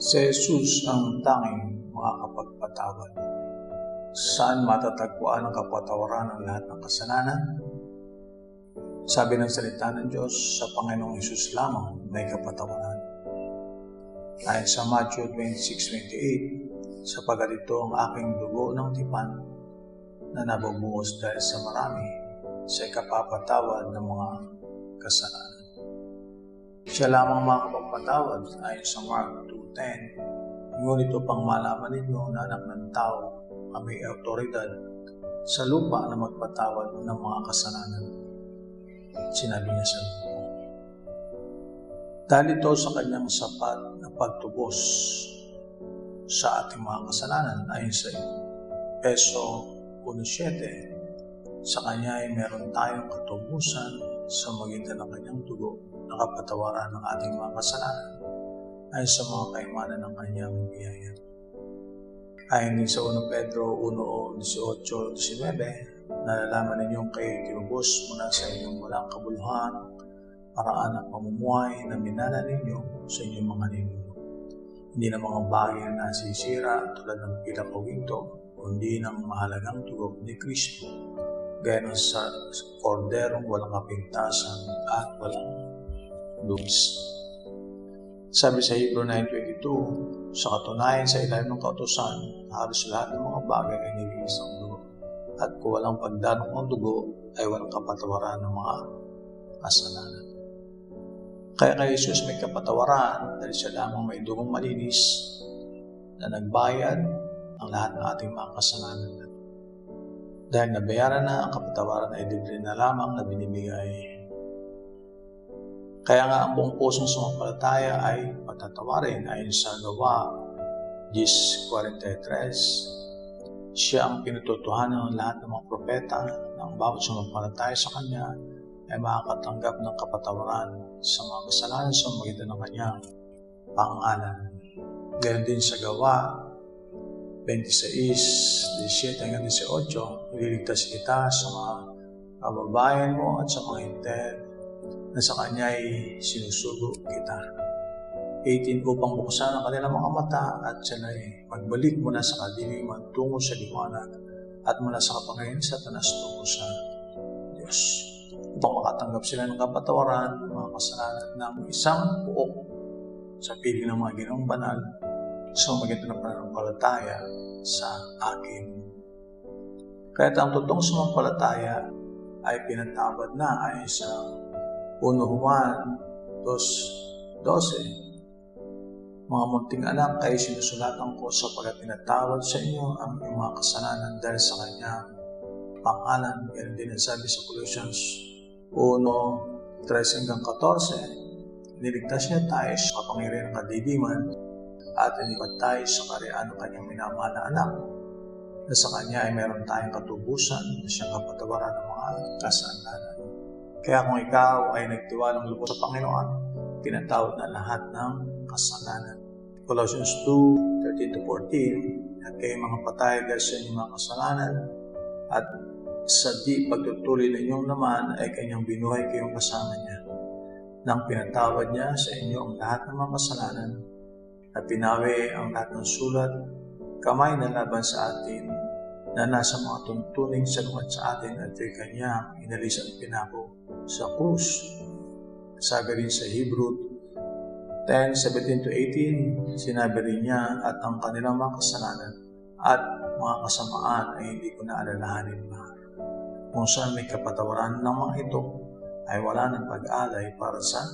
Si Jesus ang tanging makakapagpatawad. Saan matatagpuan ang kapatawaran ng lahat ng kasalanan? Sabi ng salita ng Diyos, sa Panginoong Hesus lamang may kapatawaran. Ayon sa Matthew 26.28, sapagat ito ang aking dugo ng tipan na nabubuhos dahil sa marami sa ikapapatawad ng mga kasalanan. Siya lamang makapagpatawad ayon sa Mark 2.10. Ngunit upang malaman ninyo na anak ng tao may autoridad sa lupa na magpatawad ng mga kasalanan. Sinabi niya sa lupa. Dahil ito sa kanyang sapat na pagtubos sa ating mga kasalanan ayon sa Peso 1.7 sa kanya ay meron tayong katubusan sa magitan ng kanyang dugo na kapatawaran ng ating mga kasalanan ay sa mga kaimanan ng kanyang biyaya. Ayon din sa 1 Pedro 1.18-19, nalalaman ninyong kayo kinubos mula sa inyong walang kabuluhan, paraan at pamumuhay na minana ninyo sa inyong mga ninuno. Hindi na mga bagay na nasisira tulad ng pilakawinto, kundi ng mahalagang tugog ni Kristo, gaya ng sa korderong walang kapintasan at walang lubis. Sabi sa Hebrew 9.22, sa katunayan sa ilalim ng kautosan, halos lahat ng mga bagay ay nilinis ng dugo. At kung walang pagdanong ng dugo, ay walang kapatawaran ng mga kasalanan. Kaya kay Jesus may kapatawaran dahil siya lamang may dugong malinis na nagbayad ang lahat ng ating mga kasalanan. Dahil nabayaran na ang kapatawaran ay libre na lamang na binibigay kaya nga ang buong pusong sumampalataya ay patatawarin ayon sa gawa 10.43. Siya ang pinututuhanan ng lahat ng mga propeta na ang bawat sumampalataya sa Kanya ay makakatanggap ng kapatawaran sa mga kasalanan sa magitan ng Kanyang pangalan. Gayon din sa gawa 26, 17 hanggang 18, ililigtas kita sa mga kababayan mo at sa mga hintel na sa Kanya ay sinusugo kita. 18 upang buksan ang kanilang mga mata at sila ay magbalik mula sa kadiliman tungo sa liwanag at mula sa kapangyarihan sa tanas tungo sa Diyos. Upang makatanggap sila ng kapatawaran ng mga kasalanan ng isang buok sa piling ng mga ginong banal sa magitan ng pananampalataya sa akin. Kaya ang totoong sumampalataya ay pinatawad na ayon sa 1 Juan 2.12 Mga munting anak, kayo sinusulatan ko sa pagkatinatawad sa inyo ang inyong mga kasalanan dahil sa kanyang pangalan. Yan din ang sabi sa Colossians 1, 13 hanggang 14. Niligtas niya tayo sa kapangyarihan ng kadiliman at inibat tayo sa kariyan ng kanyang minamahal na anak na sa kanya ay meron tayong katubusan na siyang kapatawaran ng mga kasalanan. Kaya kung ikaw ay nagtiwalang lubos sa Panginoon, pinatawad na lahat ng kasalanan. Colossians 2, 13-14 At kayo mga patay dahil sa inyong mga kasalanan at sa di pagtutuloy ninyong naman ay kanyang binuhay kayong kasama niya. Nang pinatawad niya sa inyo ang lahat ng mga kasalanan at pinawi ang lahat ng sulat, kamay na laban sa atin na nasa mga tuntuning sa lumat sa atin at ay kanya inalis at pinako sa krus. Sabi rin sa Hebrew 10, 17 to 18, sinabi rin niya at ang kanilang mga kasalanan at mga kasamaan ay hindi ko na alalahanin pa. Kung saan may kapatawaran ng mga ito, ay wala ng pag-alay para sa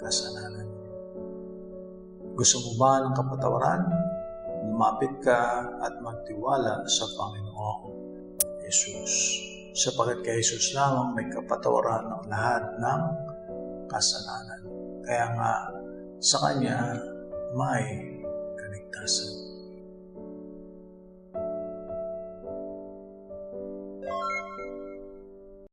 kasalanan. Gusto mo ba ng kapatawaran? Lumapit ka at magtiwala sa Panginoong Jesus. Sapagat kay Jesus lamang may kapatawaran ng lahat ng kasalanan. Kaya nga, sa Kanya may kaligtasan.